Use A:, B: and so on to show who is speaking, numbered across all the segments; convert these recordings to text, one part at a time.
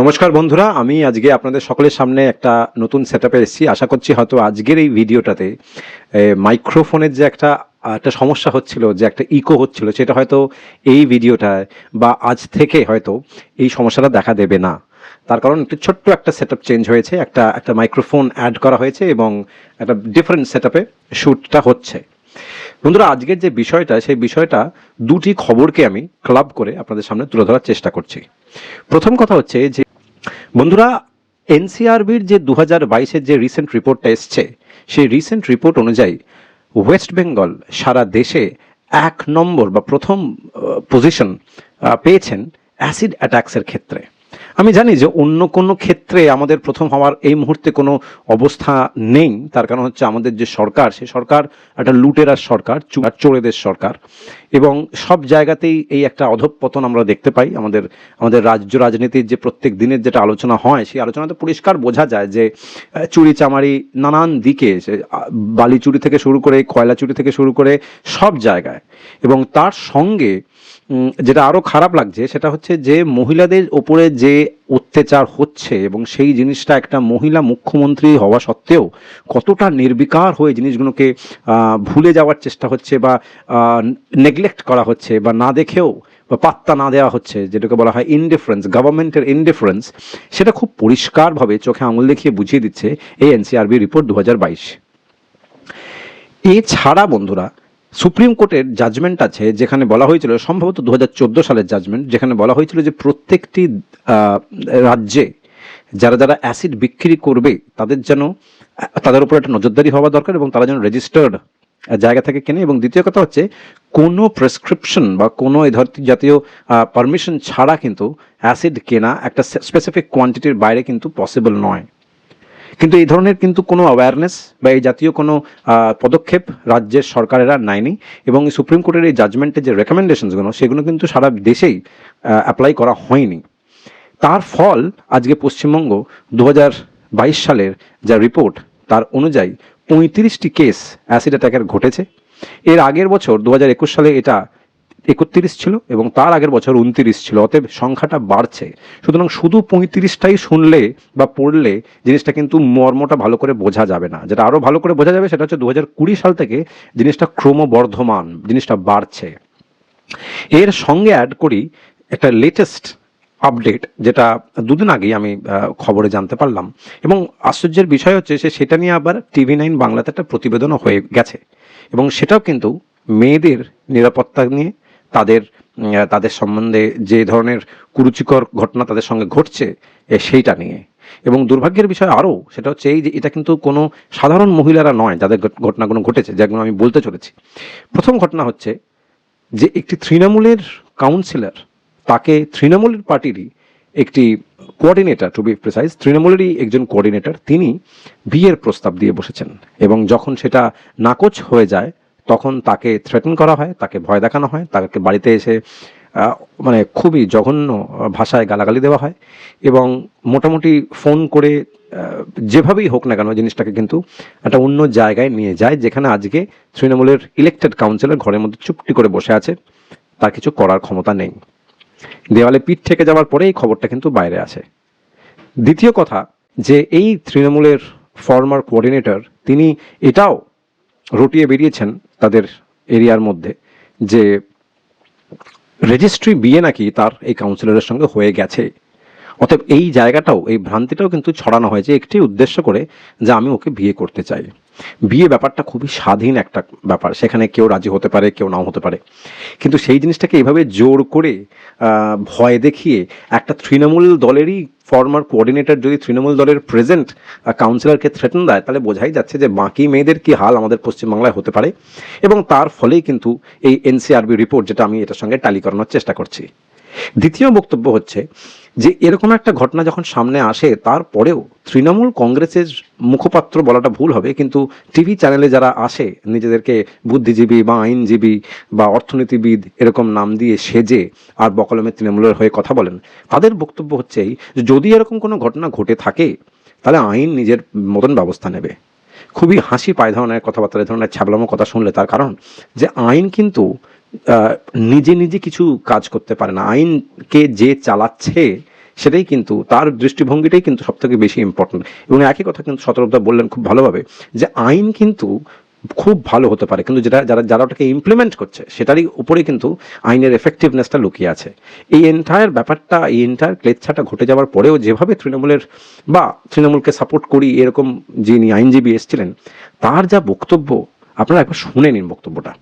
A: নমস্কার বন্ধুরা, আমি আজকে আপনাদের সকলের সামনে একটা নতুন সেট আপে এসেছি। আশা করছি হয়তো আজকের এই ভিডিওটাতে মাইক্রোফোনের যে একটা একটা সমস্যা হচ্ছিল, যে একটা ইকো হচ্ছিল, সেটা হয়তো এই ভিডিওটায় বা আজ থেকে হয়তো এই সমস্যাটা দেখা দেবে না। তার কারণ একটু ছোট্ট একটা সেট চেঞ্জ হয়েছে, একটা একটা মাইক্রোফোন অ্যাড করা হয়েছে এবং একটা ডিফারেন্ট সেট আপে শ্যুটটা হচ্ছে। বন্ধুরা, আজকের যে বিষয়টা, সেই বিষয়টা দুটি খবরকে আমি ক্লাব করে আপনাদের সামনে তুলে ধরার চেষ্টা করছি। প্রথম কথা হচ্ছে যে, বন্ধুরা, এনসিআরবির যে দু হাজার বাইশের যে রিসেন্ট রিপোর্টটা এসছে, সেই রিসেন্ট রিপোর্ট অনুযায়ী ওয়েস্ট বেঙ্গল সারা দেশে এক নম্বর বা প্রথম পজিশন পেয়েছেন অ্যাসিড অ্যাটাক্সের ক্ষেত্রে। আমি জানি যে অন্য কোনো ক্ষেত্রে আমাদের প্রথম হওয়ার এই মুহূর্তে কোনো অবস্থা নেই। তার কারণ হচ্ছে আমাদের যে সরকার, সে সরকার একটা লুটেরার সরকার চোরেদের সরকার। এবং সব জায়গাতেই এই একটা অধঃপতন আমরা দেখতে পাই। আমাদের আমাদের রাজ্য রাজনীতির যে প্রত্যেক দিনের যেটা আলোচনা হয়, সেই আলোচনাতে পরিষ্কার বোঝা যায় যে চুরি চামারি নানান দিকে বালি চুরি থেকে শুরু করে কয়লা চুরি থেকে শুরু করে সব জায়গায়। এবং তার সঙ্গে যেটা আরও খারাপ লাগছে, সেটা হচ্ছে যে মহিলাদের ওপরে যে অত্যাচার হচ্ছে এবং সেই জিনিসটা একটা মহিলা মুখ্যমন্ত্রী হওয়া সত্ত্বেও কতটা নির্বিকার হয়ে জিনিসগুলোকে ভুলে যাওয়ার চেষ্টা হচ্ছে বা নেগলেক্ট করা হচ্ছে বা না দেখেও বা পাত্তা না দেওয়া হচ্ছে, যেটাকে বলা হয় ইনডিফারেন্স গভর্নমেন্টের ইনডিফারেন্স সেটা খুব পরিষ্কারভাবে চোখে আঙুল দেখিয়ে বুঝিয়ে দিচ্ছে এই এনসিআরবি রিপোর্ট দু হাজার বাইশ। এছাড়া বন্ধুরা সুপ্রিম কোর্টের জাজমেন্ট আছে, যেখানে বলা হয়েছিল, সম্ভবত দু হাজার চোদ্দ সালের জাজমেন্ট যেখানে বলা হয়েছিল যে প্রত্যেকটি রাজ্যে যারা যারা অ্যাসিড বিক্রি করবে, তাদের যেন, তাদের উপর একটা নজরদারি হওয়া দরকার এবং তারা যেন রেজিস্টার্ড জায়গা থেকে কেনে। এবং দ্বিতীয় কথা হচ্ছে, কোনো প্রেসক্রিপশন বা কোনো এই ধরনের জাতীয় পারমিশন ছাড়া কিন্তু অ্যাসিড কেনা একটা স্পেসিফিক কোয়ান্টিটির বাইরে কিন্তু পসিবল নয়। কিন্তু এই ধরনের কিন্তু কোনো অ্যাওয়ারনেস বা এই জাতীয় কোনো পদক্ষেপ রাজ্যের সরকারেরা নেয়নি এবং সুপ্রিম কোর্টের এই জাজমেন্টের যে রেকমেন্ডেশনসগুলো সেগুলো কিন্তু সারা দেশেই অ্যাপ্লাই করা হয়নি। তার ফল আজকে পশ্চিমবঙ্গ দু বাইশ সালের যা রিপোর্ট তার অনুযায়ী পঁয়ত্রিশটি কেস অ্যাসিড অ্যাটাকের ঘটেছে। এর আগের বছর দু সালে এটা একত্রিশ ছিল এবং তার আগের বছর উনত্রিশ ছিল, অতএব সংখ্যাটা বাড়ছে। সুতরাং শুধু পঁয়ত্রিশটাই শুনলে বা পড়লে জিনিসটা কিন্তু মর্মটা ভালো করে বোঝা যাবে না। যেটা আরও ভালো করে বোঝা যাবে সেটা হচ্ছে দু সাল থেকে জিনিসটা ক্রমবর্ধমান, জিনিসটা বাড়ছে। এর সঙ্গে অ্যাড করি একটা লেটেস্ট আপডেট যেটা দুদিন আগেই আমি খবরে জানতে পারলাম। এবং আশ্চর্যের বিষয় হচ্ছে সে, সেটা নিয়ে আবার টিভি নাইন বাংলাতে একটা প্রতিবেদনও হয়ে গেছে। এবং সেটাও কিন্তু মেয়েদের নিরাপত্তা নিয়ে তাদের তাদের সম্বন্ধে যে ধরনের কুরুচিকর ঘটনা তাদের সঙ্গে ঘটছে সেইটা নিয়ে। এবং দুর্ভাগ্যের বিষয় আরও, সেটা হচ্ছে এই যে এটা কিন্তু কোনো সাধারণ মহিলারা নয় যাদের ঘটনাগুলো ঘটেছে যেগুলো আমি বলতে চলেছি। প্রথম ঘটনা হচ্ছে যে একটি তৃণমূলের কাউন্সিলর তাকে তৃণমূলের পার্টিরই একটি কোঅর্ডিনেটর টু বি প্রিসাইজ তৃণমূলেরই একজন কোঅর্ডিনেটর তিনি বিয়ের প্রস্তাব দিয়ে বসেছেন। এবং যখন সেটা নাকচ হয়ে যায় তখন তাকে থ্রেটেন করা হয়, তাকে ভয় দেখানো হয়, তাকে বাড়িতে এসে মানে খুবই জঘন্য ভাষায় গালাগালি দেওয়া হয় এবং মোটামুটি ফোন করে যেভাবেই হোক না কেন জিনিসটাকে কিন্তু একটা অন্য জায়গায় নিয়ে যায়, যেখানে আজকে তৃণমূলের ইলেক্টেড কাউন্সিলর ঘরের মধ্যে চুপটি করে বসে আছে, তার কিছু করার ক্ষমতা নেই। দেওয়ালে পিঠ থেকে যাওয়ার পরে এই খবরটা কিন্তু বাইরে আসে। দ্বিতীয় কথা, যে এই তৃণমূলের ফর্মার কোঅর্ডিনেটর তিনি এটাও রটিয়ে বেরিয়েছেন তাদের এরিয়ার মধ্যে যে রেজিস্ট্রি বিয়ে নাকি তার এই কাউন্সিলরের সঙ্গে হয়ে গেছে। অতএব এই জায়গাটাও, এই ভ্রান্তিটাও কিন্তু ছড়ানো হয়েছে। একটি উদ্দেশ্য করে যে আমি ওকে বিয়ে করতে চাই। বিয়ে ব্যাপারটা খুবই স্বাধীন একটা ব্যাপার। সেখানে কেউ রাজি হতে পারে, কেউ নাও হতে পারে। কিন্তু সেই জিনিসটাকে এভাবে জোর করে ভয় দেখিয়ে একটা তৃণমূল দলেরই ফর্মার কোঅর্ডিনেটর যদি তৃণমূল দলের প্রেজেন্ট কাউন্সিলরকে থ্রেটন দেয়, তাহলে বোঝাই যাচ্ছে যে বাকি মেয়েদের কি হাল আমাদের পশ্চিমবাংলায় হতে পারে। এবং তার ফলেই কিন্তু এই এনসিআরবি রিপোর্ট যেটা আমি এটার সঙ্গে টালি করানোর চেষ্টা করছি। দ্বিতীয় বক্তব্য হচ্ছে যে এরকম একটা ঘটনা যখন সামনে আসে, তারপরেও তৃণমূল কংগ্রেসের মুখপাত্র বলাটা ভুল হবে, কিন্তু টিভি চ্যানেলে যারা আসে, নিজেদেরকে বুদ্ধিজীবী বা আইনজীবী বা অর্থনীতিবিদ এরকম নাম দিয়ে সেজে আর বকলমে তৃণমূলের হয়ে কথা বলেন, তাদের বক্তব্য হচ্ছে এই যে যদি এরকম কোনো ঘটনা ঘটে থাকে, তাহলে আইন নিজের মতন ব্যবস্থা নেবে। খুবই হাসি পায় ধরনের কথাবার্তা এই ধরনের ছ্যাবলামো কথা শুনলে, তার কারণ যে আইন কিন্তু নিজে নিজে কিছু কাজ করতে পারে না। আইনকে যে চালাচ্ছে সেটাই কিন্তু, তার দৃষ্টিভঙ্গিটাই কিন্তু সব থেকে বেশি ইম্পর্টেন্ট এবং একই কথা কিন্তু শতরূপদা বললেন খুব ভালোভাবে, যে আইন কিন্তু খুব ভালো হতে পারে, কিন্তু যেটা, যারা যারা ওটাকে ইমপ্লিমেন্ট করছে, সেটারই উপরে কিন্তু আইনের এফেক্টিভনেসটা লুকিয়ে আছে। এই এন্টায়ার ব্যাপারটা, এই এন্টায়ার ক্লেচ্ছাটা ঘটে যাওয়ার পরেও যেভাবে তৃণমূলের বা তৃণমূলকে সাপোর্ট করি, এরকম যিনি আইনজীবী এসেছিলেন, তার যা বক্তব্য আপনারা একবার শুনে নিন বক্তব্যটা।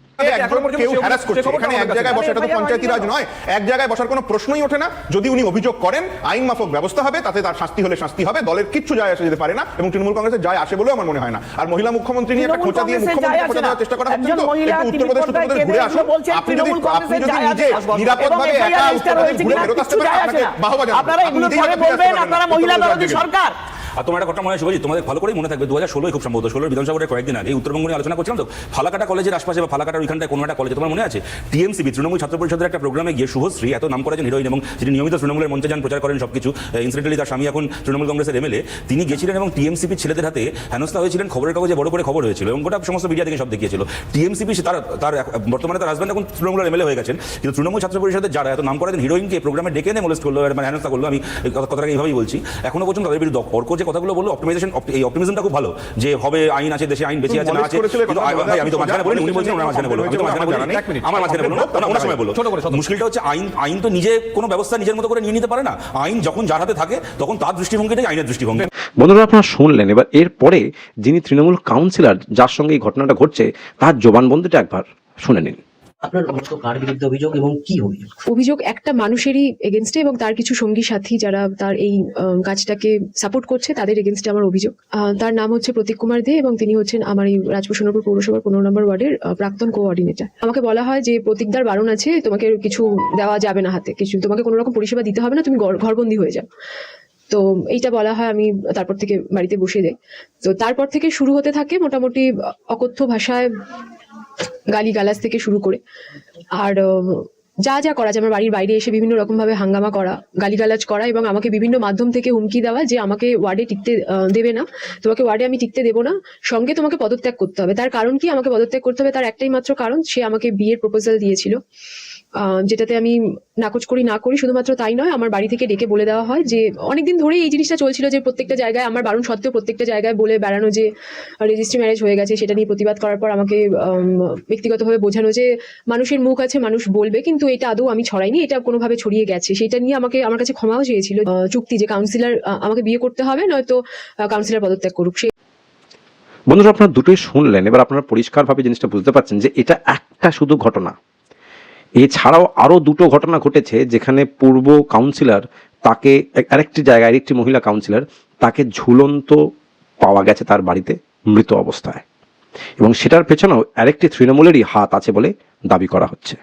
B: একজন কেউ হ্যারাস করছে। এখানে এক জায়গায় বসে এটা তো পঞ্চায়েতি রাজ নয়। এক জায়গায় বসার কোনো প্রশ্নই ওঠে না। যদি উনি অভিযোগ করেন আইন মাফক ব্যবস্থা হবে তাতে তার শাস্তি হলে শাস্তি হবে দলের কিচ্ছু যায় আসে যেতে পারে না এবং তৃণমূল কংগ্রেসের যায় আসে বলেও আমার মনে হয় না। আর মহিলা মুখ্যমন্ত্রী নিয়ে একটা খোঁচা দিয়ে মুখ্যমন্ত্রী খোঁচা। দেওয়ার চেষ্টা করা হচ্ছে তো। একটু উত্তরপ্রদেশ উত্তরপ্রদেশ ঘুরে আসুন। আপনি যদি আপনি যদি নিজে নিরাপদভাবে একা উত্তরপ্রদেশ ঘুরে ফেরত আসতে পারেন আপনাকে বাহবা জানাব
C: আপনারা এগুলো পরে
B: আপনি ফিরে আসতে
C: বলবেন আপনারা মহিলা
B: উত্তরপ্রদেশ
C: সরকার।
D: আর তোমার একটা কথা মনে হয় তোমাদের ভালো করেই মনে থাকবে দু হাজার ষোলোই খুব সম্ভবত, ষোলোর বিধানসভা ভোটের কয়েকদিন আগে। উত্তরবঙ্গ নিয়ে আলোচনা করছিলাম তো, ফালাকাটা কলেজের আশপাশে বা ফালাকাটার ওইখানটায় কোনো একটা কলেজে, তোমার মনে আছে? টিএমসিবি তৃণমূল ছাত্র পরিষদের একটা প্রোগ্রামে গিয়ে শুভশ্রী এত নাম করেছেন হিরোইন এবং যিনি নিয়মিত তৃণমূলের মঞ্চে যান, প্রচার করেন সবকিছু ইনসিডেন্টালি তার স্বামী এখন তৃণমূল কংগ্রেসের এমএলএ, তিনি গেছিলেন এবং টিএমসিপি ছেলেদের হাতে হেনস্থা হয়েছিলেন, খবরের কাগজে বড় করে খবর হয়েছিল এবং গোটা সমস্ত মিডিয়া থেকে সব দেখিয়েছিল। টিএমসিপি তার তার বর্তমানে তার হাজব্যান্ড এখন তৃণমূলের এমএলএ হয়ে গেছেন, কিন্তু তৃণমূল ছাত্র পরিষদের যারা, এত নাম করেন হিরোইনকে প্রোগ্রামে ডেকে এনে মোলেস্ট করল মানে হেনস্থা করল, আমি কথাটা কথা- এইভাবেই বলছি। এখনও পর্যন্ত তাদের বিরুদ্ধে অর্ক যে কথাগুলো বলল অপটিমাইজেশন এই অপটিমিজমটা খুব ভালো যে হবে আইন আছে দেশে আইন বেশি আছে না আছে। কিন্তু
B: বলা
D: ভাই, আমি তো মাঝখানে বলিনি উনি বলছেন ওনার মাঝখানে বলো আমি তো মাঝখানে বলি আমার মাঝখানে বলো ওনার সময় বলো
B: ছোট করে,
D: মুশকিলটা হচ্ছে আইন আইন তো নিজে কোনো ব্যবস্থা নিজের মতো করে নিয়ে নিতে পারে না। আইন যখন যার হাতে থাকে তখন তার দৃষ্টিভঙ্গিটাই আইনের দৃষ্টিভঙ্গি।
A: বন্ধুরা আপনারা শুনলেন এবার এরপরে যিনি তৃণমূল কাউন্সিলর যার সঙ্গে এই ঘটনাটা ঘটছে তার জবানবন্দিটা একবার শুনে নিন।
E: আপনার অভিযোগ, কার বিরুদ্ধে অভিযোগ এবং কি অভিযোগ?
F: অভিযোগ একটা মানুষেরই এগেনস্টে এবং তার কিছু সঙ্গী সাথী যারা তার এই কাজটাকে সাপোর্ট করছে, তাদের এগেনস্টে আমার অভিযোগ। তার নাম হচ্ছে প্রতীক কুমার দে এবং তিনি হচ্ছেন আমার এই রাজপ্রসন্নপুর পৌরসভার পনেরো নম্বর ওয়ার্ডের প্রাক্তন কোঅর্ডিনেটর আমাকে বলা হয় যে প্রতীকদার বারণ আছে, তোমাকে কিছু দেওয়া যাবে না হাতে। কিছু, তোমাকে কোনো রকম পরিষেবা দিতে হবে না, তুমি ঘর- ঘরবন্দি হয়ে যাও। তো এইটা বলা হয় আমি তারপর থেকে বাড়িতে বসে যাই তো তারপর থেকে শুরু হতে থাকে মোটামুটি অকথ্য ভাষায় গালি গালাজ থেকে শুরু করে। আর যা যা করা যায়, আমার বাড়ির বাইরে এসে বিভিন্ন রকমভাবে হাঙ্গামা করা, গালিগালাজ করা এবং আমাকে বিভিন্ন মাধ্যম থেকে হুমকি দেওয়া যে আমাকে ওয়ার্ডে টিকতে দেবে না। তোমাকে ওয়ার্ডে আমি টিকতে দেবো না। সঙ্গে তোমাকে পদত্যাগ করতে হবে। তার কারণ কি? আমাকে পদত্যাগ করতে হবে। তার একটাই মাত্র কারণ, সে আমাকে বিয়ের প্রপোজাল দিয়েছিল। যেটাতে আমি নাকচ করি, না করি, শুধুমাত্র তাই নয়, আমার বাড়ি থেকে ডেকে বলে দেওয়া হয় যে, অনেকদিন ধরেই এই জিনিসটা চলছিল যে, প্রত্যেকটা জায়গায়, আমার বারণ সত্ত্বেও প্রত্যেকটা জায়গায় বলে বেড়ানো যে রেজিস্ট্রি ম্যারেজ হয়ে গেছে, সেটা নিয়ে প্রতিবাদ করার পর আমাকে ব্যক্তিগতভাবে বোঝানো যে, মানুষের মুখ আছে, মানুষ বলবে, কিন্তু এটা আদৌ আমি ছড়াইনি, এটা কোনোভাবে ছড়িয়ে গেছে। সেটা নিয়ে আমাকে, আমার কাছে ক্ষমাও চেয়েছিল চুক্তি যে কাউন্সিলর আমাকে বিয়ে করতে হবে, নয়তো কাউন্সিলর পদত্যাগ করুক। সে
A: বন্ধুরা, আপনারা দুটোই শুনলেন, এবার আপনারা পরিষ্কারভাবে জিনিসটা বুঝতে পারছেন যে, এটা একটা শুধু ঘটনা। এছাড়াও আরও দুটো ঘটনা ঘটেছে যেখানে পূর্ব কাউন্সিলর তাকে আরেকটি জায়গায় আরেকটি মহিলা কাউন্সিলর তাকে ঝুলন্ত পাওয়া গেছে তার বাড়িতে মৃত অবস্থায়। এবং সেটার পেছনেও আরেকটি তৃণমূলেরই হাত আছে বলে দাবি করা হচ্ছে।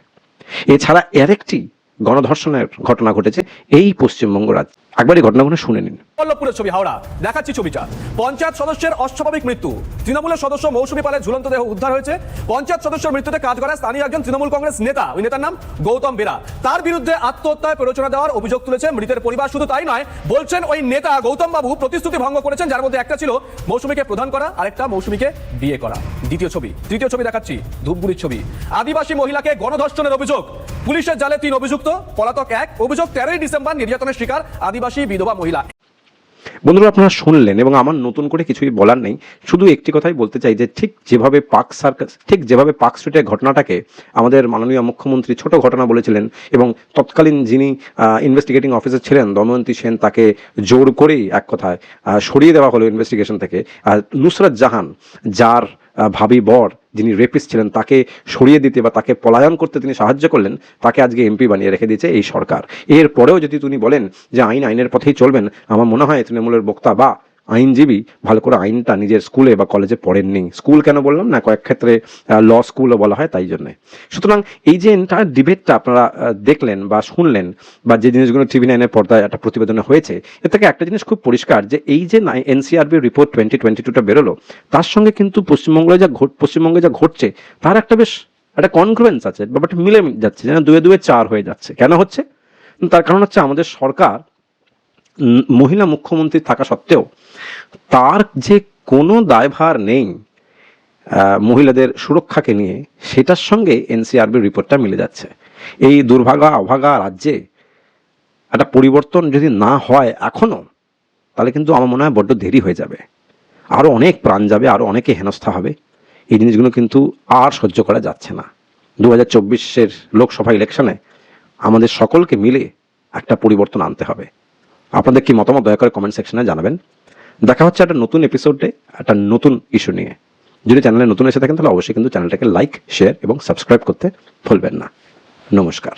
A: এছাড়া আরেকটি গণধর্ষণের ঘটনা ঘটেছে এই পশ্চিমবঙ্গ রাজ্য। একবার এই ঘটনাগুলো শুনে নিন।
G: পল্লবপুরের ছবি, হাওড়া। দেখাচ্ছি ছবিটা। পঞ্চায়েত সদস্যের অস্বাভাবিক মৃত্যু। তৃণমূলের সদস্য মৌসুমী পালের ঝুলন্ত দেহ উদ্ধার হয়েছে। পঞ্চায়েত সদস্যের মৃত্যুতে কাজ করা স্থানীয় একজন তৃণমূল কংগ্রেস নেতা। ওই নেতার নাম গৌতম বেরা। তার বিরুদ্ধে আত্মহত্যায় প্ররোচনা দেওয়ার অভিযোগ তুলেছে মৃতের পরিবার। শুধু তাই নয়, বলছেন ওই নেতা গৌতম বাবু প্রতিশ্রুতি ভঙ্গ করেছেন, যার মধ্যে একটা ছিল মৌসুমীকে প্রধান করা, আরেকটা মৌসুমীকে বিয়ে করা। দ্বিতীয় ছবি, তৃতীয় ছবি দেখাচ্ছি, ধূপগুড়ির ছবি। আদিবাসী মহিলাকে গণধর্ষণের অভিযোগ। পুলিশের জালে তিন অভিযুক্ত, পলাতক এক। অভিযোগ তেরোই ডিসেম্বর নির্যাতনের শিকার আদিবাসী বিধবা মহিলা।
A: বন্ধুরা, আপনারা শুনলেন এবং আমার নতুন করে কিছুই বলার নেই। শুধু একটি কথাই বলতে চাই যে, ঠিক যেভাবে পার্ক সার্কাস, ঠিক যেভাবে পার্ক স্ট্রিটের ঘটনাটাকে আমাদের মাননীয় মুখ্যমন্ত্রী ছোট ঘটনা বলেছিলেন এবং তৎকালীন যিনি ইনভেস্টিগেটিং অফিসার ছিলেন, দময়ন্তী সেন, তাকে জোর করেই এক কথায় সরিয়ে দেওয়া হলো ইনভেস্টিগেশন থেকে। আর নুসরাত জাহান, যার ভাবি বর যিনি রেপিস্ট ছিলেন, তাকে সরিয়ে দিতে বা তাকে পলায়ন করতে তিনি সাহায্য করলেন, তাকে আজকে এমপি বানিয়ে রেখে দিয়েছে এই সরকার। এরপরেও যদি তিনি বলেন যে আইন আইনের পথেই চলবেন, আমার মনে হয় তৃণমূলের বক্তা বা আইনজীবী ভালো করে আইনটা নিজের স্কুলে বা কলেজে পড়েননি। স্কুল কেন বললাম? না, কয়েক ক্ষেত্রে ল স্কুলও বলা হয় তাই জন্যে। সুতরাং এই যে এন্টায়ার ডিবেটটা আপনারা দেখলেন বা শুনলেন বা যে জিনিসগুলো টিভি নাইনের পর্দায় একটা প্রতিবেদনে হয়েছে, এর থেকে একটা জিনিস খুব পরিষ্কার যে এই যে এনসিআরবি রিপোর্ট টোয়েন্টি টোয়েন্টি টুটা বেরোলো, তার সঙ্গে কিন্তু পশ্চিমবঙ্গে যা পশ্চিমবঙ্গে যা ঘটছে, তার একটা বেশ, একটা কনগ্রুয়েন্স আছে, ব্যাপারটা মিলে যাচ্ছে, যেন দুয়ে দুয়ে চার হয়ে যাচ্ছে। কেন হচ্ছে? তার কারণ হচ্ছে আমাদের সরকার মহিলা মুখ্যমন্ত্রী থাকা সত্ত্বেও তার যে কোনো দায়ভার নেই মহিলাদের সুরক্ষাকে নিয়ে, সেটার সঙ্গে এনসিআরবির রিপোর্টটা মিলে যাচ্ছে। এই দুর্ভাগা, অভাগা রাজ্যে একটা পরিবর্তন যদি না হয় এখনও তাহলে কিন্তু আমার মনে হয় বড্ড দেরি হয়ে যাবে। আরও অনেক প্রাণ যাবে আরও অনেকে হেনস্থা হবে। এই জিনিসগুলো কিন্তু আর সহ্য করা যাচ্ছে না। দু হাজার চব্বিশের লোকসভা ইলেকশনে আমাদের সকলকে মিলে একটা পরিবর্তন আনতে হবে। আপনাদের কি মতামত দয়া করে কমেন্ট সেকশনে জানাবেন। দেখা হচ্ছে একটা নতুন এপিসোডে একটা নতুন ইস্যু নিয়ে। যদি চ্যানেলে নতুন এসে থাকেন তাহলে অবশ্যই কিন্তু চ্যানেলটাকে লাইক শেয়ার এবং সাবস্ক্রাইব করতে ভুলবেন না। নমস্কার।